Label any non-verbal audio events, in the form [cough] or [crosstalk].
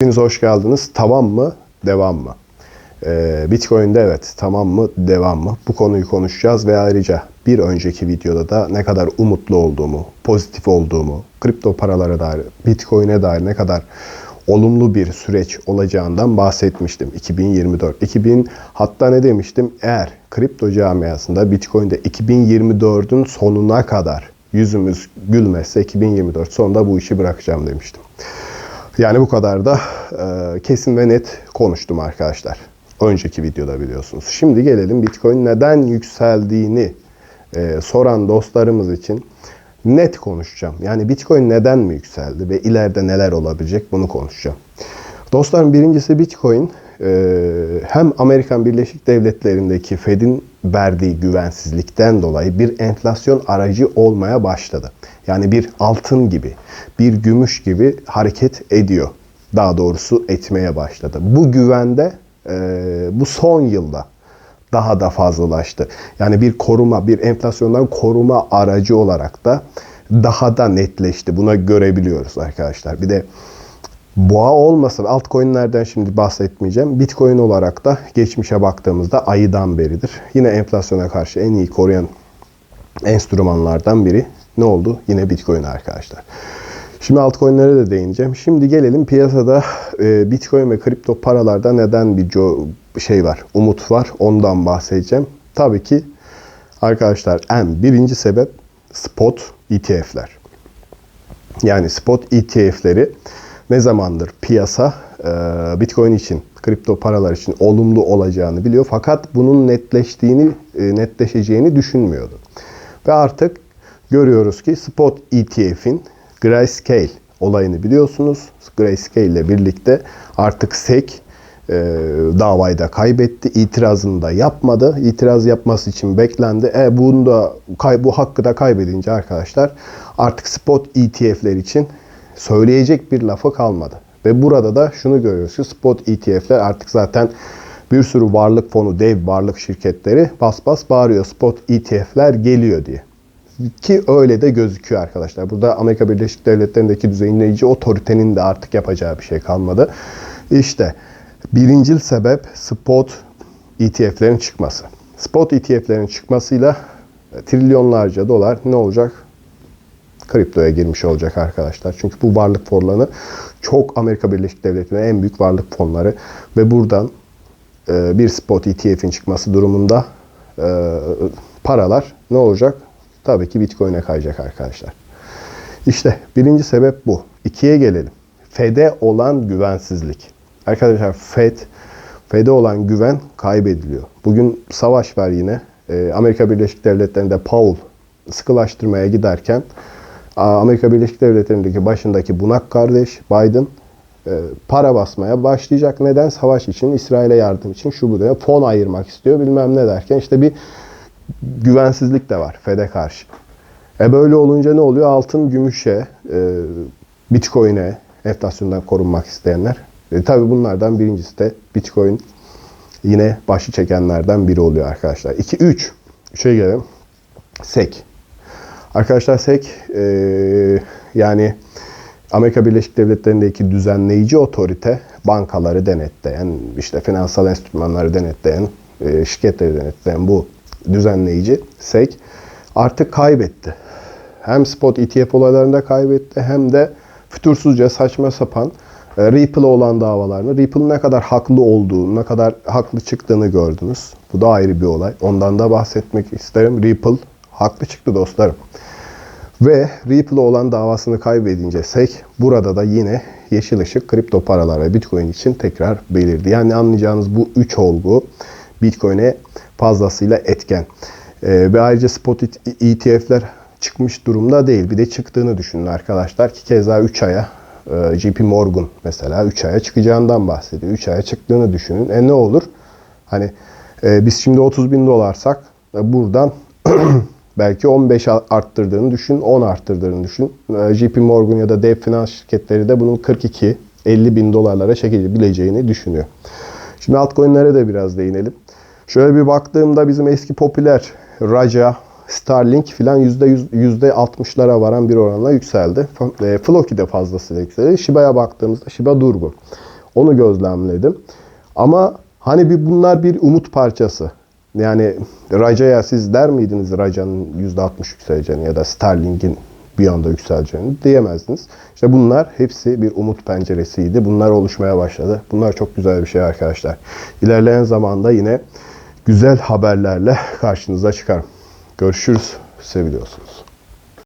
Hepiniz hoş geldiniz. Tamam mı? Devam mı? Ee, Bitcoin'de evet tamam mı? Devam mı? Bu konuyu konuşacağız ve ayrıca bir önceki videoda da ne kadar umutlu olduğumu, pozitif olduğumu, kripto paralara dair, Bitcoin'e dair ne kadar olumlu bir süreç olacağından bahsetmiştim. 2024. 2000 hatta ne demiştim? Eğer kripto camiasında Bitcoin'de 2024'ün sonuna kadar yüzümüz gülmezse 2024 sonunda bu işi bırakacağım demiştim. Yani bu kadar da e, kesin ve net konuştum arkadaşlar. Önceki videoda biliyorsunuz. Şimdi gelelim Bitcoin neden yükseldiğini e, soran dostlarımız için net konuşacağım. Yani Bitcoin neden mi yükseldi ve ileride neler olabilecek bunu konuşacağım. Dostlarım birincisi Bitcoin hem Amerikan Birleşik Devletleri'ndeki Fed'in verdiği güvensizlikten dolayı bir enflasyon aracı olmaya başladı. Yani bir altın gibi, bir gümüş gibi hareket ediyor. Daha doğrusu etmeye başladı. Bu güvende e, bu son yılda daha da fazlalaştı. Yani bir koruma, bir enflasyondan koruma aracı olarak da daha da netleşti. Buna görebiliyoruz arkadaşlar. Bir de boğa olmasa altcoin'lerden şimdi bahsetmeyeceğim. Bitcoin olarak da geçmişe baktığımızda ayıdan beridir. Yine enflasyona karşı en iyi koruyan enstrümanlardan biri ne oldu? Yine Bitcoin arkadaşlar. Şimdi altcoin'lere de değineceğim. Şimdi gelelim piyasada e, Bitcoin ve kripto paralarda neden bir şey var, umut var ondan bahsedeceğim. Tabii ki arkadaşlar en birinci sebep spot ETF'ler. Yani spot ETF'leri ne zamandır piyasa e, Bitcoin için, kripto paralar için olumlu olacağını biliyor. Fakat bunun netleştiğini, e, netleşeceğini düşünmüyordu. Ve artık görüyoruz ki spot ETF'in Grayscale olayını biliyorsunuz. Grayscale ile birlikte artık SEC e, davayı da kaybetti. İtirazını da yapmadı. İtiraz yapması için beklendi. E, bunu da bu hakkı da kaybedince arkadaşlar artık spot ETF'ler için söyleyecek bir lafı kalmadı. Ve burada da şunu görüyoruz ki spot ETF'ler artık zaten bir sürü varlık fonu, dev varlık şirketleri bas bas bağırıyor spot ETF'ler geliyor diye. Ki öyle de gözüküyor arkadaşlar. Burada Amerika Birleşik Devletleri'ndeki düzenleyici otoritenin de artık yapacağı bir şey kalmadı. İşte birincil sebep spot ETF'lerin çıkması. Spot ETF'lerin çıkmasıyla trilyonlarca dolar ne olacak? Kriptoya girmiş olacak arkadaşlar. Çünkü bu varlık fonları çok Amerika Birleşik Devletleri'nin en büyük varlık fonları ve buradan e, bir spot ETF'in çıkması durumunda e, paralar ne olacak? Tabii ki Bitcoin'e kayacak arkadaşlar. İşte birinci sebep bu. İkiye gelelim. FED'e olan güvensizlik. Arkadaşlar FED, FED'e olan güven kaybediliyor. Bugün savaş var yine. E, Amerika Birleşik Devletleri'nde Powell sıkılaştırmaya giderken Amerika Birleşik Devletleri'ndeki başındaki bunak kardeş Biden e, para basmaya başlayacak. Neden? Savaş için, İsrail'e yardım için şu bu diye fon ayırmak istiyor bilmem ne derken işte bir güvensizlik de var FED'e karşı. E böyle olunca ne oluyor? Altın, gümüşe, e, bitcoin'e, enflasyondan korunmak isteyenler. E, tabii bunlardan birincisi de bitcoin yine başı çekenlerden biri oluyor arkadaşlar. 2, 3. Üçe gelelim. SEC. Arkadaşlar SEC e, yani Amerika Birleşik Devletleri'ndeki düzenleyici otorite bankaları denetleyen, işte finansal enstrümanları denetleyen, e, şirketleri denetleyen bu düzenleyici SEC artık kaybetti. Hem spot ETF olaylarında kaybetti hem de fütursuzca saçma sapan e, Ripple'a olan davalarını, Ripple'ın ne kadar haklı olduğunu, ne kadar haklı çıktığını gördünüz. Bu da ayrı bir olay. Ondan da bahsetmek isterim. Ripple haklı çıktı dostlarım. Ve Ripple'a olan davasını kaybedince SEC burada da yine yeşil ışık kripto paralar ve Bitcoin için tekrar belirdi. Yani anlayacağınız bu üç olgu Bitcoin'e fazlasıyla etken. Ee, ve ayrıca spot ETF'ler çıkmış durumda değil. Bir de çıktığını düşünün arkadaşlar ki keza 3 aya e, JP Morgan mesela 3 aya çıkacağından bahsediyor. 3 aya çıktığını düşünün. E ne olur? Hani e, biz şimdi 30 bin dolarsak e, buradan [clears throat] belki 15 arttırdığını düşün, 10 arttırdığını düşün. E, JP Morgan ya da dev finans şirketleri de bunun 42 50 bin dolarlara çekebileceğini düşünüyor. Şimdi altcoin'lere de biraz değinelim. Şöyle bir baktığımda bizim eski popüler Raja, Starlink filan %100, %60'lara varan bir oranla yükseldi. E, Floki de fazlasıyla yükseldi. Shiba'ya baktığımızda Shiba durgun. Onu gözlemledim. Ama hani bir bunlar bir umut parçası. Yani Raja'ya siz der miydiniz Raja'nın %60 yükseleceğini ya da Sterling'in bir anda yükseleceğini diyemezdiniz. İşte bunlar hepsi bir umut penceresiydi. Bunlar oluşmaya başladı. Bunlar çok güzel bir şey arkadaşlar. İlerleyen zamanda yine güzel haberlerle karşınıza çıkarım. Görüşürüz. Seviliyorsunuz.